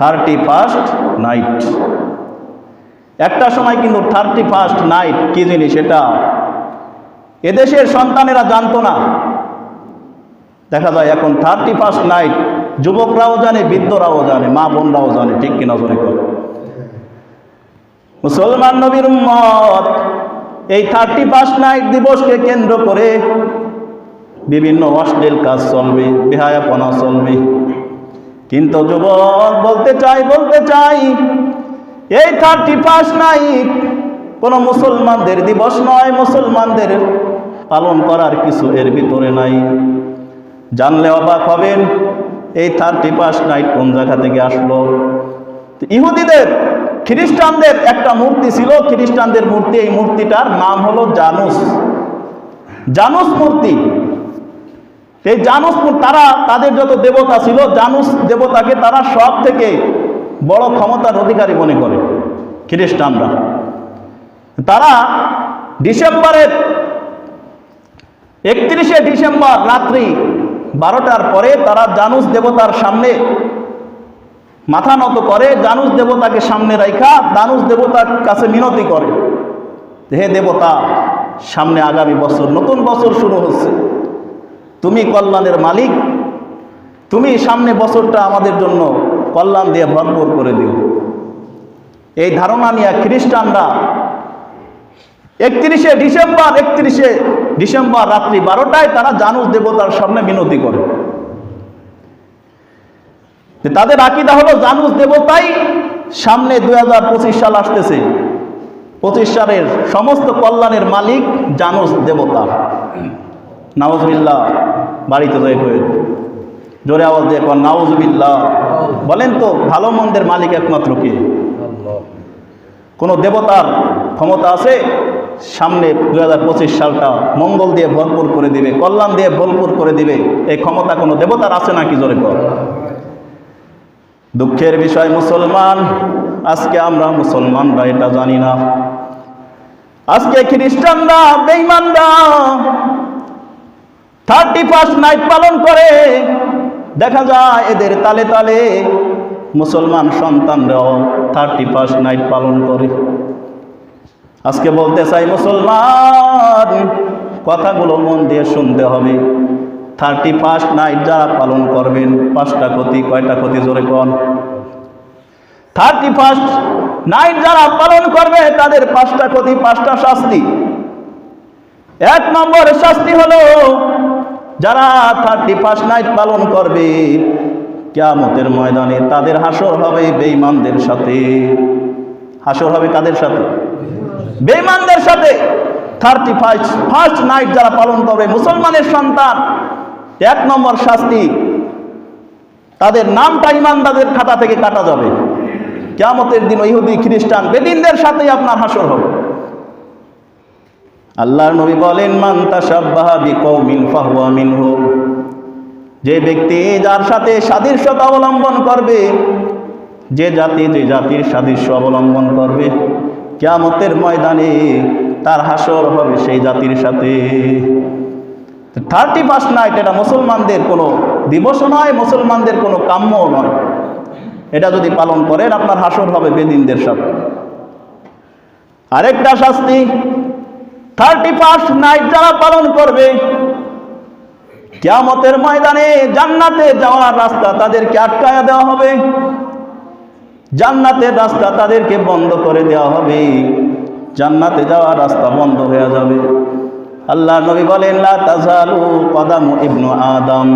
Thirty first night. একটা সময় কিন্তু থার্টি ফার্স্ট নাইট কি জিনিস এটা এদেশের সন্তানেরা জানতো না। দেখা যায় এখন থার্টি ফার্স্ট নাইট, যুবকরাও জানে, বৃদ্ধরাও জানে, মা বোনরাও জানে, ঠিক কিনা জোরে করে। মুসলমান নবীর উম্মত, এই থার্টি ফার্স্ট নাইট দিবসকে কেন্দ্র করে বিভিন্ন অশ্লীল কাজ চলবে, বেহায়াপনা চলবে। কিন্তু যুবক, বলতে চাই বলতে চাই, এই থার্টি ফার্স্ট নাইট কোনো মুসলমানদের দিবস নয়, মুসলমানদের পালন করার কিছু এর ভিতরে নাই। জানলে অবাক হবেন, এই থার্টি ফার্স্ট নাইট কোন জায়গা থেকে আসলো? ইহুদিদের, খ্রিস্টানদের একটা মূর্তি ছিল, খ্রিস্টানদের মূর্তি, এই মূর্তিটার নাম হলো জানুস। জানুস মূর্তি। এই জানুস তারা তাদের যত দেবতা ছিল, জানুস দেবতাকে তারা সব থেকে বড় ক্ষমতার অধিকারী মনে করে, খ্রিস্টানরা। তারা ডিসেম্বরের একত্রিশে ডিসেম্বর রাত্রি বারোটার পরে তারা জানুস দেবতার সামনে মাথা নত করে, জানুস দেবতাকে সামনে রাইখা দানুস দেবতার কাছে মিনতি করে, হে দেবতা, সামনে আগামী বছর, নতুন বছর শুরু হচ্ছে। তুমি কল্যাণের মালিক। তুমি সামনে বছরটা আমাদের জন্য কল্যাণ দিয়ে ভরপুর করে দিও। এই ধারণা নিয়ে খ্রিস্টানরা একত্রিশে ডিসেম্বর একত্রিশে ডিসেম্বর রাত্রি বারোটায় তারা জানুস দেবতার সামনে মিনতি করে। তাদের আকিদা হলো জানুস দেবতাই সামনে দু হাজার পঁচিশ সাল আসতেছে। পঁচিশ সালের সমস্ত কল্যাণের মালিক জানুস দেবতা। নাওজবিল্লা বাড়িতে যাই হয়ে জোরে আওয়াজ দিয়ে কন নাওজবিল্লা বলেন তো, ভালো মন্দের মালিক একমাত্র কে? কোনো দেবতার ক্ষমতা আছে? সামনে দু হাজার পঁচিশ সালটা মঙ্গল দিয়ে ভরপুর করে দিবে, কল্যাণ দিয়ে ভরপুর করে দিবে, এই ক্ষমতা কোনো দেবতার আছে নাকি? জোরে কর দুঃখের বিষয় মুসলমান, আজকে আমরা মুসলমানরা এটা জানি না। আজকে খ্রিস্টানরা বেইমানরা থার্টি ফার্স্ট নাইট পালন করে। দেখা যায় এদের তালে তালে মুসলমান সন্তানরাও থার্টি ফার্স্ট নাইট পালন করে। আজকে বলতে চাই মুসলমান, কথাগুলো মন দিয়ে শুনতে হবে। থার্টি ফার্স্ট নাইট যারা পালন করবেন, পাঁচটা ক্ষতি, কয়টা ক্ষতি জোরে কন? থার্টি ফার্স্ট নাইট যারা পালন করবে, তাদের পাঁচটা ক্ষতি, পাঁচটা শাস্তি। এক নম্বর শাস্তি হলো যারা থার্টি ফার্স্ট নাইট পালন করবে, কেয়ামতের ময়দানে তাদের হাসর হবে বেঈমানদের সাথে। হাসর হবে কাদের সাথে? বেঈমানদের সাথে। থার্টি ফার্স্ট ফার্স্ট নাইট যারা পালন করবে, মুসলমানের সন্তান। এক নম্বর শাস্তি, তাদের নামটা ইমানদারদের খাতা থেকে কাটা যাবে। কেয়ামতের দিন ইহুদি খ্রিস্টান বেদিনদের সাথেই আপনার হাসর হবে। আল্লাহর নবী বলেন, মান তাসাব্বাহা বিকৌমিন ফাহুয়া মিনহু। যে ব্যক্তি যার সাথে সাদৃশ্যতা অবলম্বন করবে, যে জাতি, যে জাতির সাদৃশ্য অবলম্বন করবে, কেয়ামতের ময়দানে তার হাসর হবে সেই জাতির সাথে। থার্টি ফার্স্ট নাইট এটা মুসলমানদের কোনো দিবস নয়, মুসলমানদের কোনো কাম্যও নয়। এটা যদি পালন করেন, আপনার হাসর হবে বেদিনদের সাথে। আরেকটা শাস্তি থার্টি ফার্স্ট নাইট যারা পালন করবে, কেয়ামতের ময়দানে জান্নাতে যাওয়ার রাস্তা তাদেরকে আটকায়া দেওয়া হবে। জান্নাতের রাস্তা তাদেরকে বন্ধ করে দেওয়া হবে। জান্নাতে যাওয়ার রাস্তা বন্ধ হয়ে যাবে। আল্লাহ নবী বলেন, লা তাজালু ইবনু আদম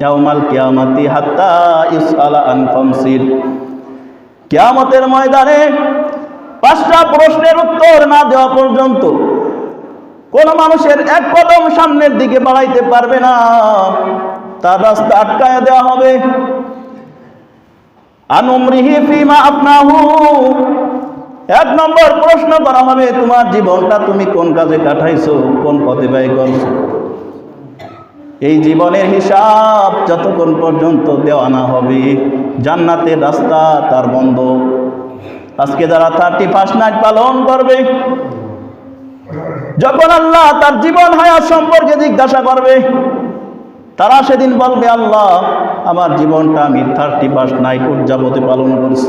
ইয়াউমাল কিয়ামাতি হাত্তা ইসআলা আন খামসিন কিয়ামতের ময়দানে পাঁচটা প্রশ্নের উত্তর না দেওয়া পর্যন্ত কোন মানুষের এক কদম সামনের দিকে বাড়াইতে পারবে না। তার রাস্তা আটকায় দেওয়া হবে। আনুমরিহি ফিমা আপনাহু এক নম্বর প্রশ্ন করা হবে, তোমার জীবনটা তুমি কোন কাজে কাটাইছো, কোন পথে ব্যয় করছ? এই জীবনের হিসাব যতক্ষণ পর্যন্ত দেওয়া না হবে, জান্নাতের রাস্তা তার বন্ধ। আজকে যারা থার্টি ফার্স্ট নাইট পালন করবে যখন আল্লাহ তার জীবন হায়াত সম্পর্কে জিজ্ঞাসা করবে, তারা সেদিন বলবে, আল্লাহ, আমার জীবনটা আমি থার্টি ফার্স্ট নাইট উদযাপতে পালন করছি।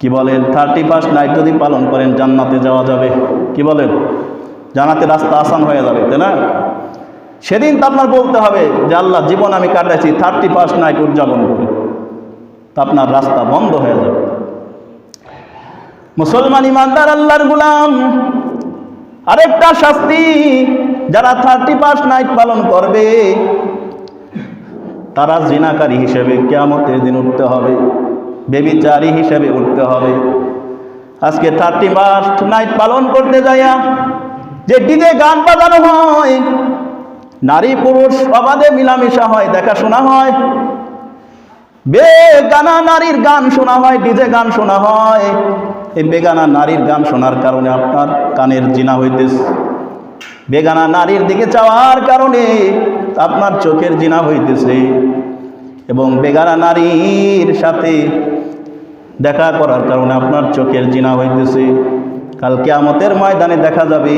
কি বলেন? থার্টি ফার্স্ট নাইট যদি পালন করেন, জান্নাতে যাওয়া যাবে। কি বলেন? জানাতে রাস্তা আসান হয়ে যাবে, তাই না? সেদিন তো আপনার বলতে হবে যে, আল্লাহ, জীবন আমি কাটাইছি থার্টি ফার্স্ট নাইট উদযাপন করি। তা আপনার রাস্তা বন্ধ হয়ে যাবে। মুসলমান ইমানদার, আল্লাহর গুলাম আরেকটা শাস্তি, যারা থার্টি ফার্স্ট নাইট পালন করবে, তারা জিনাকারী হিসেবে কেয়ামতের দিন উঠতে হবে, বেবিচারী হিসেবে উঠতে হবে। আজকে থার্টি ফার্স্ট নাইট পালন করতে যাইয়া, যে ডিজে গান বাজানো হয়, নারী পুরুষ অবাধে মিলামিশা হয় দেখা শোনা হয়। বেগানা নারীর গান শোনা হয়, ডিজে গান শোনা হয়। এই বেগানা নারীর গান শোনার কারণে আপনার কানের জিনা হইতেছে। বেগানা নারীর দিকে চাওয়ার কারণে আপনার চোখের জিনা হইতেছে। এবং বেগানা নারীর সাথে দেখা করার কারণে আপনার চোখের জিনা হইতেছে। কালকে কেয়ামতের ময়দানে দেখা যাবে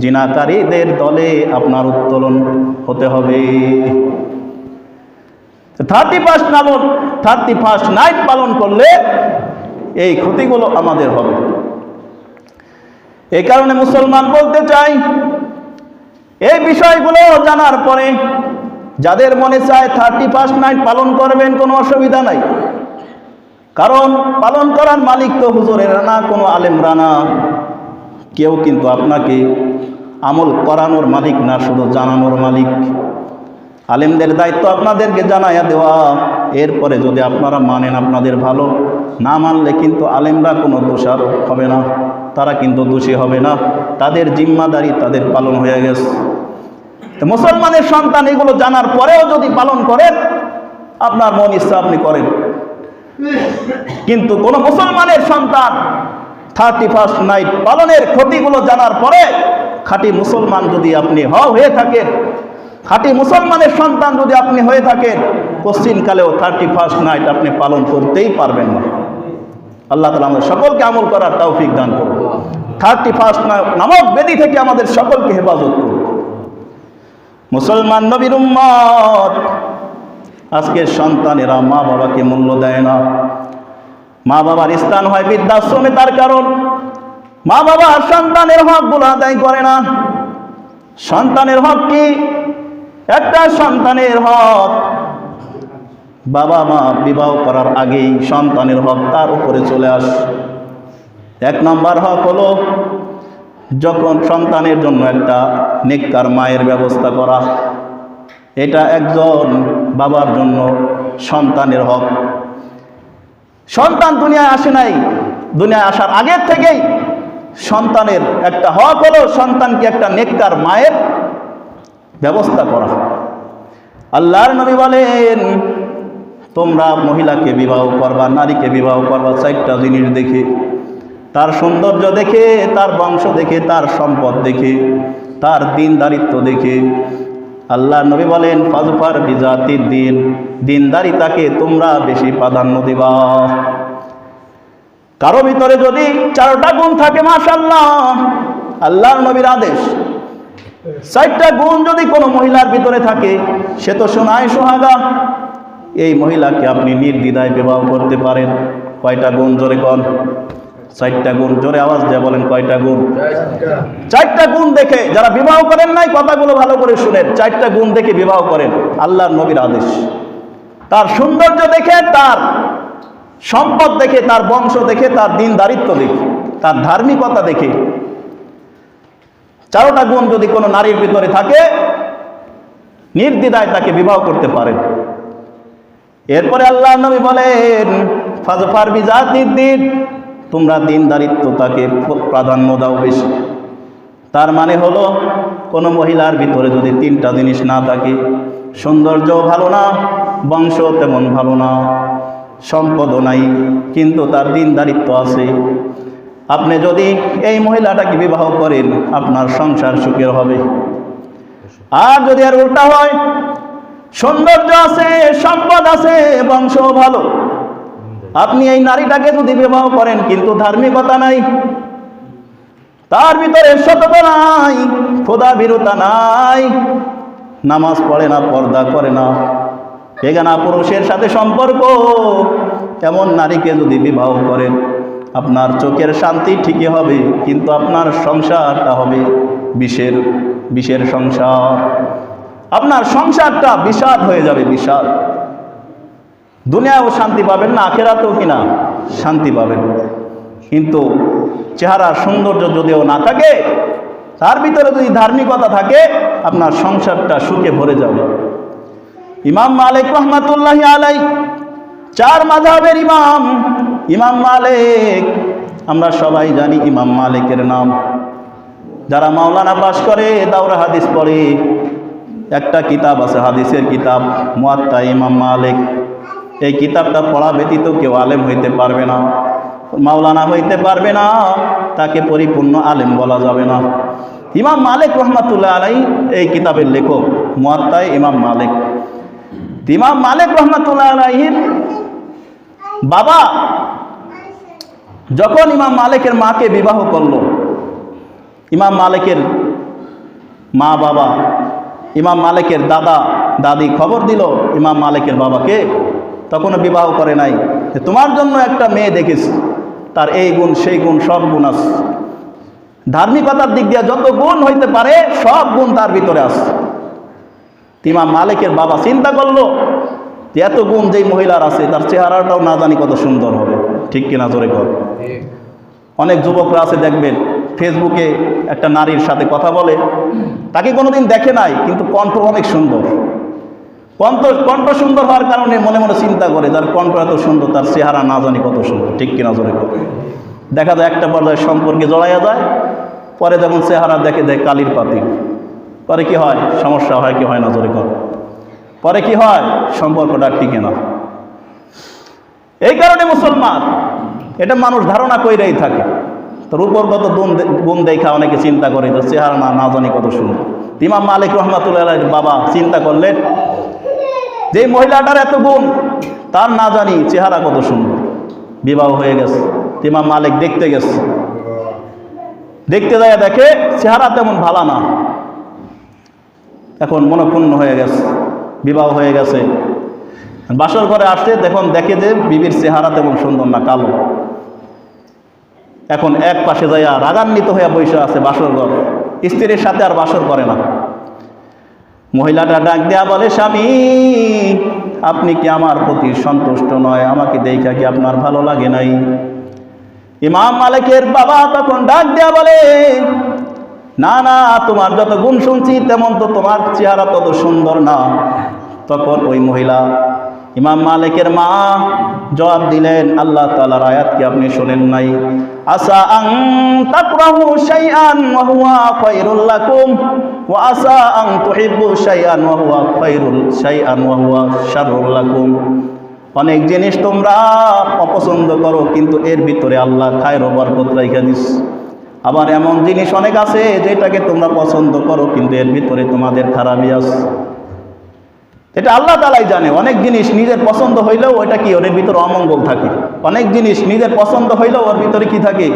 জিনাকারীদের দলে আপনার উত্তোলন হতে হবে। থার্টি ফার্স্ট নামন থার্টি ফার্স্ট নাইট পালন করলে এই ক্ষতিগুলো আমাদের হবে। এই কারণে মুসলমান বলতে চাই, এই বিষয়গুলো জানার পরে যাদের মনে চায় থার্টি ফার্স্ট নাইট পালন করবেন কোনো অসুবিধা নাই। কারণ পালন করার মালিক তো হুজুরেরা না কোনো আলেমরা না কেউ কিন্তু আপনাকে আমল করানোর মালিক না, শুধু জানানোর মালিক। আলেমদের দায়িত্ব আপনাদেরকে জানাইয়া দেওয়া। এরপরে যদি আপনারা মানেন আপনাদের ভালো, না মানলে কিন্তু আলেমরা কোনো দোষার হবে না, তারা কিন্তু দোষী হবে না। তাদের জিম্মাদারি তাদের পালন হয়ে গেছে। তো মুসলমানের সন্তান এগুলো জানার পরেও যদি পালন করেন, আপনার মন ইচ্ছা আপনি করেন। কিন্তু কোন মুসলমানের সন্তান থার্টি ফার্স্ট নাইট পালনের ক্ষতিগুলো জানার পরে খাঁটি মুসলমান যদি আপনি হ হয়ে থাকেন খাঁটি মুসলমানের সন্তান যদি আপনি হয়ে থাকেন পশ্চিমকালেও থার্টি ফার্স্ট নাইট আপনি পালন করতেই পারবেন না। আল্লাহ তালা আমাদের সকলকে আমল করার তৌফিক দান করুন। থার্টি ফার্স্ট নামক বেদি থেকে আমাদের সকলকে হেফাজত করুন। মুসলমান নবীর উম্মত, আজকের সন্তানেরা মা বাবাকে মূল্য দেয় না। মা বাবার স্থান হয় বৃদ্ধাশ্রমে তার কারণ। মা বাবা সন্তানের হকগুলো আদায় করে না। সন্তানের হক কি? একটা সন্তানের হক। বাবা মা বিবাহ করার আগেই সন্তানের হক তার উপরে চলে আস। এক নম্বর হক হলো, যখন সন্তানের জন্য একটা নেককার মায়ের ব্যবস্থা করা, এটা একজন বাবার জন্য সন্তানের হক। সন্তান দুনিয়ায় আসে নাই। দুনিয়ায় আসার আগের থেকেই সন্তানের একটা হক হলো সন্তানকে একটা নেককার মায়ের ব্যবস্থা করা। আল্লাহর নবী বলেন, তোমরা মহিলাকে বিবাহ করবা, নারীকে বিবাহ করবা, চারটা জিনিস দেখে। তার সৌন্দর্য দেখে, তার বংশ দেখে, তার সম্পদ দেখে, তার দিনদারিত্ব দেখে। আল্লাহ নবী বলেন, ফাজফার বিজাতির দিন দিনদারি তাকে তোমরা বেশি প্রাধান্য দিবা। কারও ভিতরে যদি চারটা গুণ থাকে মাশাল্লাহ আল্লাহর নবীর আদেশ চারটা গুণ যদি কোনো মহিলার ভিতরে থাকে, সে তো সোনায় সোহাগা। এই মহিলাকে আপনি নির্দ্বিধায় বিবাহ করতে পারেন। কয়টা গুণ জোরে কন? চারটা গুণ জোরে আওয়াজ দেয় বলেন কয়টা গুণ? চারটা গুণ দেখে, যারা বিবাহ করেন নাই, কথাগুলো ভালো করে শুনেন। চারটা গুণ দেখে বিবাহ করেন, আল্লাহর নবীর আদেশ। তার সৌন্দর্য দেখে, তার সম্পদ দেখে, তার বংশ দেখে, তার দিন দারিত্ব দেখে, তার ধার্মিকতা দেখে চারোটা গুণ যদি কোনো নারীর ভিতরে থাকে, নির্দ্বিধায় তাকে বিবাহ করতে পারেন এরপরে আল্লাহ নবী বলেন ফাজফার দিন, তোমরা দিন দারিত্ব তাকে প্রাধান্য দাও বেশি। তার মানে হলো, কোনো মহিলার ভিতরে যদি তিনটা জিনিস না থাকে সৌন্দর্য ভালো না বংশ তেমন ভালো না, সম্পদও নাই, কিন্তু তার দিন দারিত্ব আছে। আপনি যদি এই মহিলাটাকে বিবাহ করেন, আপনার সংসার সুখের হবে। আর যদি আর উল্টা হয়, সৌন্দর্য আছে, সম্পদ আছে বংশ ভালো। আপনি এই নারীটাকে যদি বিবাহ করেন, কিন্তু ধার্মিকতা নাই, তার ভিতরে সততা নাই খোদা বিরতা নাই, নামাজ পড়ে না, পর্দা করে না, বেগানা পুরুষের সাথে সম্পর্ক, এমন নারীকে যদি বিবাহ করেন আপনার চোখের শান্তি ঠিকই হবে, কিন্তু আপনার সংসারটা হবে বিষের বিষের সংসার। আপনার সংসারটা বিষাদ হয়ে যাবে, বিষাদ। দুনিয়াও শান্তি পাবেন না, আখেরাতেও কিনা শান্তি পাবেন। কিন্তু চেহারার সৌন্দর্য যদিও না থাকে, তার ভিতরে যদি ধার্মিকতা থাকে, আপনার সংসারটা সুখে ভরে যাবে। ইমাম মালিক রহমাতুল্লাহ আলাই চার মাধাবের ইমাম ইমাম মালিক। আমরা সবাই জানি ইমাম মালিকের নাম। যারা মাওলানা পাশ করে দাওরা হাদিস পড়ে। একটা কিতাব আছে, হাদিসের কিতাব, মুয়াত্তা ইমাম মালিক। এই কিতাবটা পড়া ব্যতীত কেউ আলেম হইতে পারবে না। মাওলানা হইতে পারবে না, তাকে পরিপূর্ণ আলেম বলা যাবে না। ইমাম মালিক রহমাতুল্লাহ আলাই এই কিতাবের লেখক মুয়াত্তায় ইমাম মালিক। ইমাম মালিক রহমাতুল্লাহ আলাইহির বাবা, যখন ইমাম মালিকের মাকে বিবাহ করল, ইমাম মালিকের মা বাবা, ইমাম মালিকের দাদা, দাদি খবর দিল ইমাম মালিকের বাবাকে, তখনও বিবাহ করে নাই। যে তোমার জন্য একটা মেয়ে দেখেছি, তার এই গুণ, সেই গুণ, সব গুণ আছে। ধার্মিকতার দিক দিয়ে যত গুণ হইতে পারে, সব গুণ তার ভিতরে আছে। ইমাম মালিকের বাবা চিন্তা করল এত গুণ যেই মহিলার আছে, তার চেহারাটাও না জানি কত সুন্দর হবে। ঠিক কিনা জোরে কর? অনেক যুবকরা আছে, দেখবেন ফেসবুকে একটা নারীর সাথে কথা বলে, তাকে কোনোদিন দেখে নাই, কিন্তু কণ্ঠ অনেক সুন্দর। কণ্ঠ কণ্ঠ সুন্দর হওয়ার কারণে মনে মনে চিন্তা করে যার কণ্ঠ এত সুন্দর, তার চেহারা না জানি কত সুন্দর। ঠিক কিনা জোরে কর? দেখা যায় একটা পর্যায়ে সম্পর্কে জড়াইয়া যায়, পরে যখন চেহারা দেখে দেয় কালির পাতি। পরে কি হয়? সমস্যা হয় কি হয় না জোরে কর? পরে কি হয়? সম্পর্কটা টিকে না। এই কারণে মুসলমান, এটা মানুষ ধারণা কইরাই থাকে। তোর উপরগত গুণ দে- গুণ দেখা অনেকে চিন্তা করে যে চেহারা না না জানি কত সুন্দর। ইমাম মালিক রহমাতুল্লাহ বাবা চিন্তা করলেন, যে মহিলাটার এত গুণ, তার না জানি চেহারা কত সুন্দর। বিবাহ হয়ে গেছে, ইমাম মালিক দেখতে গেছে। দেখতে যায় দেখে, চেহারা তেমন ভালো না। এখন মনক্ষুণ্ণ হয়ে গেছে। বিবাহ হয়ে গেছে। বাসর ঘরে আসছে দেখুন, দেখে যে বিবির চেহারা তেমন সুন্দর না, কালো। এখন এক পাশে যাইয়া রাগান্বিত হইয়া বসে আছে বাসর ঘর। স্ত্রীর সাথে আর বাসর করে না। মহিলাটা ডাক দেয়া বলে, স্বামী, আপনি কি আমার প্রতি সন্তুষ্ট নয়? আমাকে দেখা কি আপনার ভালো লাগে নাই? ইমাম মালিকের বাবা তখন ডাক দেয়া বলে, না না, তোমার যত গুণ শুনছি, তেমন তো তোমার চেহারা তত সুন্দর না। তখন ওই মহিলা ইমাম মালিকের মা জবাব দিলেন, আল্লাহ তাআলার আয়াত কি আপনি শোনেন নাই? আং আং অনেক জিনিস তোমরা অপছন্দ করো, কিন্তু এর ভিতরে আল্লাহ খায়ের বরকত রাইখা দিস। আবার এমন জিনিস অনেক আছে যেটাকে তোমরা পছন্দ করো, কিন্তু এর ভিতরে তোমাদের খারাপই আছে। এটা আল্লাহ তালাই জানে। অনেক জিনিস নিজের পছন্দ হইলেও ওইটা কি? ওর ভিতরে অমঙ্গল থাকে। অনেক জিনিস নিজের পছন্দ হইলেও ওর ভিতরে কি থাকে?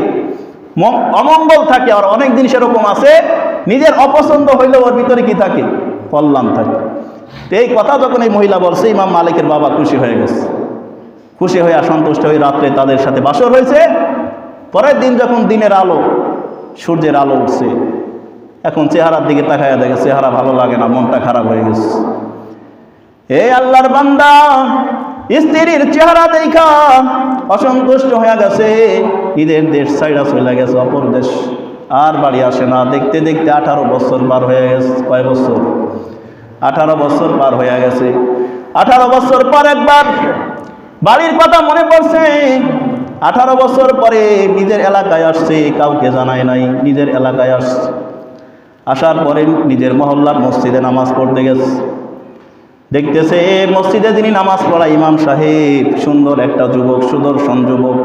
অমঙ্গল থাকে। আর অনেক জিনিস এরকম আছে, নিজের অপছন্দ হইলেও ওর ভিতরে কি থাকে? কল্যাণ থাকে। তো এই কথা যখন এই মহিলা বলছে, ইমাম মালিকের বাবা খুশি হয়ে গেছে। খুশি হয়ে সন্তুষ্ট হয়ে রাত্রে তাদের সাথে বাসর হয়েছে। পরের দিন যখন দিনের আলো, সূর্যের আলো উঠছে, এখন চেহারার দিকে তাকায় দেখে চেহারা ভালো লাগে না, মনটা খারাপ হয়ে গেছে। হে আল্লাহর বান্দা, স্ত্রীর চেহারা দেখা অসন্তুষ্ট হয়ে গেছে। ঈদের দেশ সাইডা চলে গেছে, অপর দেশ। আর বাড়ি আসে না। দেখতে দেখতে আঠারো বছর পার হয়ে গেছে, কয় বছর? আঠারো বছর পার হয়ে গেছে। আঠারো বছর পর একবার বাড়ির কথা মনে পড়ছে। আঠারো বছর পরে নিজের এলাকায় আসছে, কাউকে জানায় নাই, নিজের এলাকায় আসছে। আসার পরে নিজের মহল্লার মসজিদে নামাজ পড়তে গেছে। দেখতেছে মসজিদে যিনি নামাজ পড়া ইমাম সাহেব, সুন্দর একটা যুবক, সুদর্শন যুবক।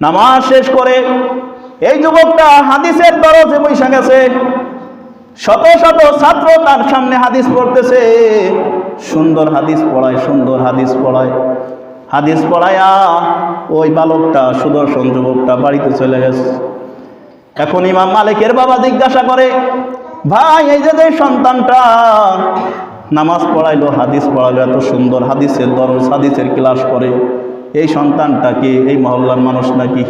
নামাজ শেষ করে এই যুবকটা হাদিসের দরজে বৈশা গেছে। শত শত ছাত্র তার সামনে হাদিস পড়তেছে। সুন্দর হাদিস পড়ায়, সুন্দর হাদিস পড়ায়। হাদিস পড়ায়া ওই বালকটা, সুদর্শন যুবকটা বাড়িতে চলে গেছে। এখন ইমাম মালিকের বাবা জিজ্ঞাসা করে, ভাই, এই যে সন্তানটা নামাজ পড়াইলো, হাদিস পড়াইলো, এত সুন্দর হাদিসের দরজ হাদিসের ক্লাস করে। এই সন্তানটা কি, এই মহল্লার মানুষ নাকি?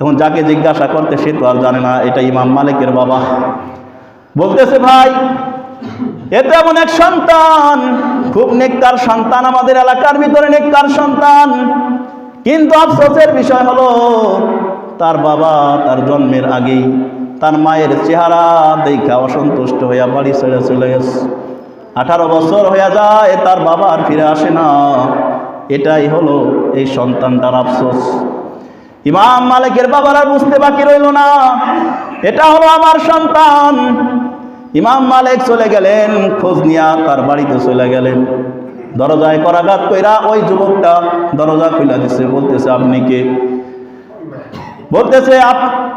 এখন যাকে জিজ্ঞাসা করতে, সে তো আর জানে না, এটা ইমাম মালিকের বাবা। বলতেছে, ভাই এতে এমন এক সন্তান, খুব নেককার সন্তান আমাদের এলাকার ভিতরে, নেককার সন্তান। কিন্তু আফসোসের বিষয় হলো, তার বাবা তার জন্মের আগেই তার মায়ের চেহারা দেখা অসন্তুষ্ট হইয়া বাড়ি ছেড়ে চলে গেছে। আঠারো বছর হয়ে যায়, তার বাবা আর ফিরে আসে না। এটাই হলো এই সন্তানটার আফসোস। ইমাম মালিকের বাবার আর বুঝতে বাকি রইল না। এটা হলো আমার সন্তান। ইমাম মালিক চলে গেলেন, খোঁজ নিয়া তার বাড়িতে চলে গেলেন। দরজায় করাঘাত কইরা ওই যুবকটা দরজা খুলে দিছে, বলতেছে, আপনি কে? বলতেছে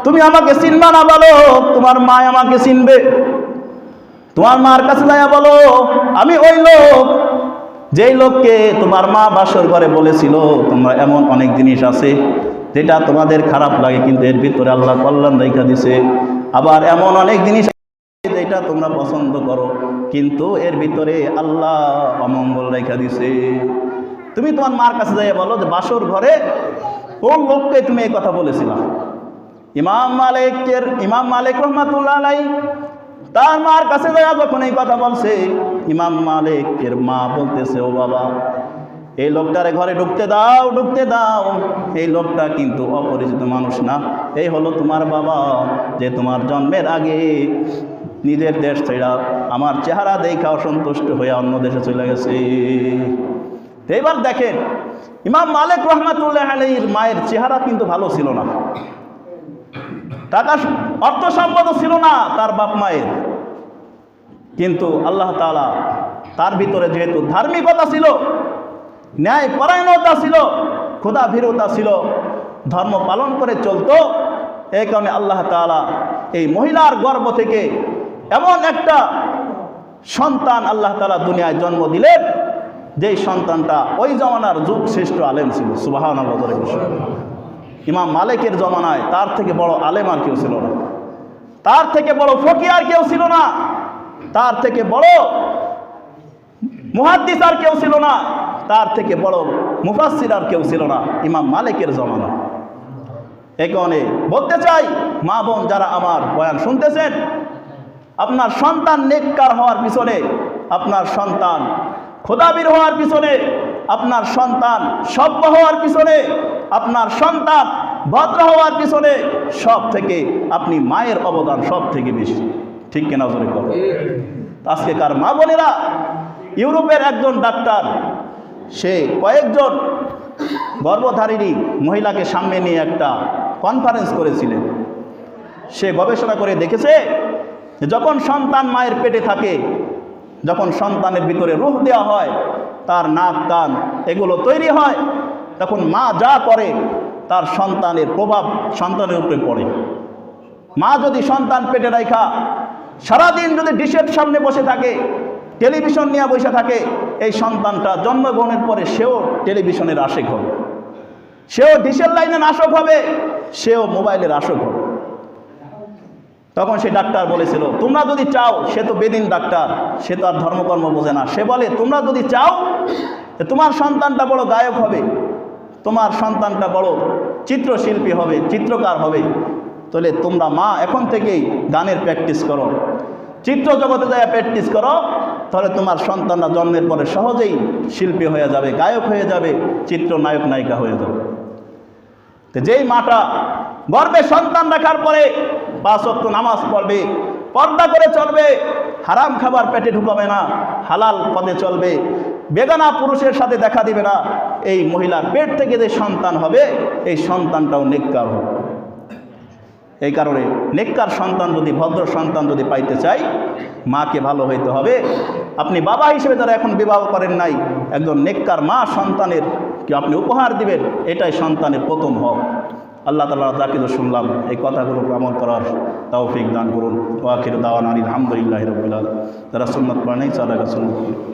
তুমি আমাকে চিনবা না বলো, তোমার মা আমাকে চিনবে। তোমার মার কাছে যাইয়া বলো, আমি ওই লোক। যেই লোককে তোমার মা বাসর ঘরে বলেছিল, তোমরা এমন অনেক জিনিস আছে যেটা তোমাদের খারাপ লাগে, কিন্তু এর ভিতরে আল্লাহ কল্যাণ রেখা দিছে। আবার এমন অনেক জিনিস যেটা তোমরা পছন্দ করো, কিন্তু এর ভিতরে আল্লাহ অমঙ্গল রেখা দিছে। তুমি তোমার মার কাছে যাইয়া বলো যে, বাসর ঘরে কোন লোককে তুমি এই কথা বলেছিলাম ইমাম মালিকের ইমাম মালিক রহমাতুল্লাহ আলাই তার মার কাছে যাওয়া যখন এই কথা বলছে, ইমাম মালিকের মা বলতেছে, ও বাবা, এই লোকটারে ঘরে ঢুকতে দাও ঢুকতে দাও। এই লোকটা কিন্তু অপরিচিত মানুষ না। এই হলো তোমার বাবা যে তোমার জন্মের আগে নিজের দেশ ছেড়া আমার চেহারা দেখা অসন্তুষ্ট হয়ে অন্য দেশে চলে গেছে। তো এবার দেখেন, ইমাম মালিক রহমাতুল্লাহ আলীর মায়ের চেহারা কিন্তু ভালো ছিল না। টাকা অর্থ সম্পদও ছিল না তার বাপ মায়ের। কিন্তু আল্লাহ তাআলা তার ভিতরে যেহেতু ধার্মিকতা ছিল ন্যায় পরায়ণতা ছিল ক্ষুদা ভীরতা ছিল, ধর্ম পালন করে চলতো, এই কারণে আল্লাহ তাআলা এই মহিলার গর্ভ থেকে এমন একটা সন্তান আল্লাহ তালা দুনিয়ায় জন্ম দিলেন, যেই সন্তানটা ওই জমানার যুগ শ্রেষ্ঠ আলেম ছিল। সুবাহান ইমাম মালিকের জমানায় তার থেকে বড় আলেম আর কেউ ছিল না। তার থেকে বড় ফকি আর কেউ ছিল না। তার থেকে বড় মুহাদ্দিস আর কেউ ছিল না। তার থেকে বড় মুফাসসির আর কেউ ছিল না ইমাম মালিকের জমানা। কারণে বলতে চাই, মা বোন যারা আমার বয়ান শুনতেছেন, আপনার সন্তান নেককার হওয়ার পিছনে আপনার সন্তান খোদাবির হওয়ার পিছনে আপনার সন্তান সভ্য হওয়ার পিছনে, আপনার সন্তান ভদ্র হওয়ার পিছনে সব থেকে আপনি মায়ের অবদান সব থেকে বেশি। ঠিক কিনা জোরে আজকে কার মা বোনেরা ইউরোপের একজন ডাক্তার, সে কয়েকজন গর্ভধারিণী মহিলাকে সামনে নিয়ে একটা কনফারেন্স করেছিলেন। সে গবেষণা করে দেখেছে যখন সন্তান মায়ের পেটে থাকে যখন সন্তানের ভিতরে রূহ দেওয়া হয়, তার নাক কান এগুলো তৈরি হয়, তখন মা যা করে, তার সন্তানের প্রভাব সন্তানের উপরে পড়ে। মা যদি সন্তান পেটে রাখা সারাদিন যদি ডিশের সামনে বসে থাকে, টেলিভিশন নিয়ে বসে থাকে, এই সন্তানটা জন্মগ্রহণের পরে সেও টেলিভিশনের আশেক হবে। সেও ডিশের লাইনের আশক হবে, সেও মোবাইলের আশক হবে। তখন সে ডাক্তার বলেছিল, তোমরা যদি চাও, সে তো বেদিন ডাক্তার, সে তো আর ধর্মকর্ম বোঝে না। সে বলে, তোমরা যদি চাও তোমার সন্তানটা বড় গায়ক হবে, তোমার সন্তানটা বড় চিত্রশিল্পী হবে, চিত্রকার হবে, তাহলে তোমরা মা, এখন থেকেই গানের প্র্যাকটিস করো। চিত্র জগতে যায় প্র্যাকটিস করো, তাহলে তোমার সন্তানরা জন্মের পরে সহজেই শিল্পী হয়ে যাবে, গায়ক হয়ে যাবে, চিত্র নায়ক, নায়িকা হয়ে যাবে। তো যেই মাটা গর্বে সন্তান রাখার পরে পাঁচ ওয়াক্ত নামাজ পড়বে, পর্দা করে চলবে, হারাম খাবার পেটে ঢুকাবে না, হালাল পদে চলবে। বেগানা পুরুষের সাথে দেখা দিবে না, এই মহিলার পেট থেকে যে সন্তান হবে, এই সন্তানটাও নেককার হবে। এই কারণে নেককার সন্তান যদি, ভদ্র সন্তান যদি পাইতে চাই মাকে ভালো হইতে হবে। আপনি বাবা হিসেবে যারা এখন বিবাহ করেন নাই, একজন নেককার মা সন্তানের কি আপনি উপহার দিবেন? এটাই সন্তানের প্রথম হক। আল্লাহ তালা তাকে তো শুনলাম, এই কথাগুলো আমল করার তৌফিক দান করুন। ওয়াকির দাওয়ান আলী আলহামদুলিল্লাহ রবিল্লা তারা সুন্নত পড়ে নেই সুন্নত।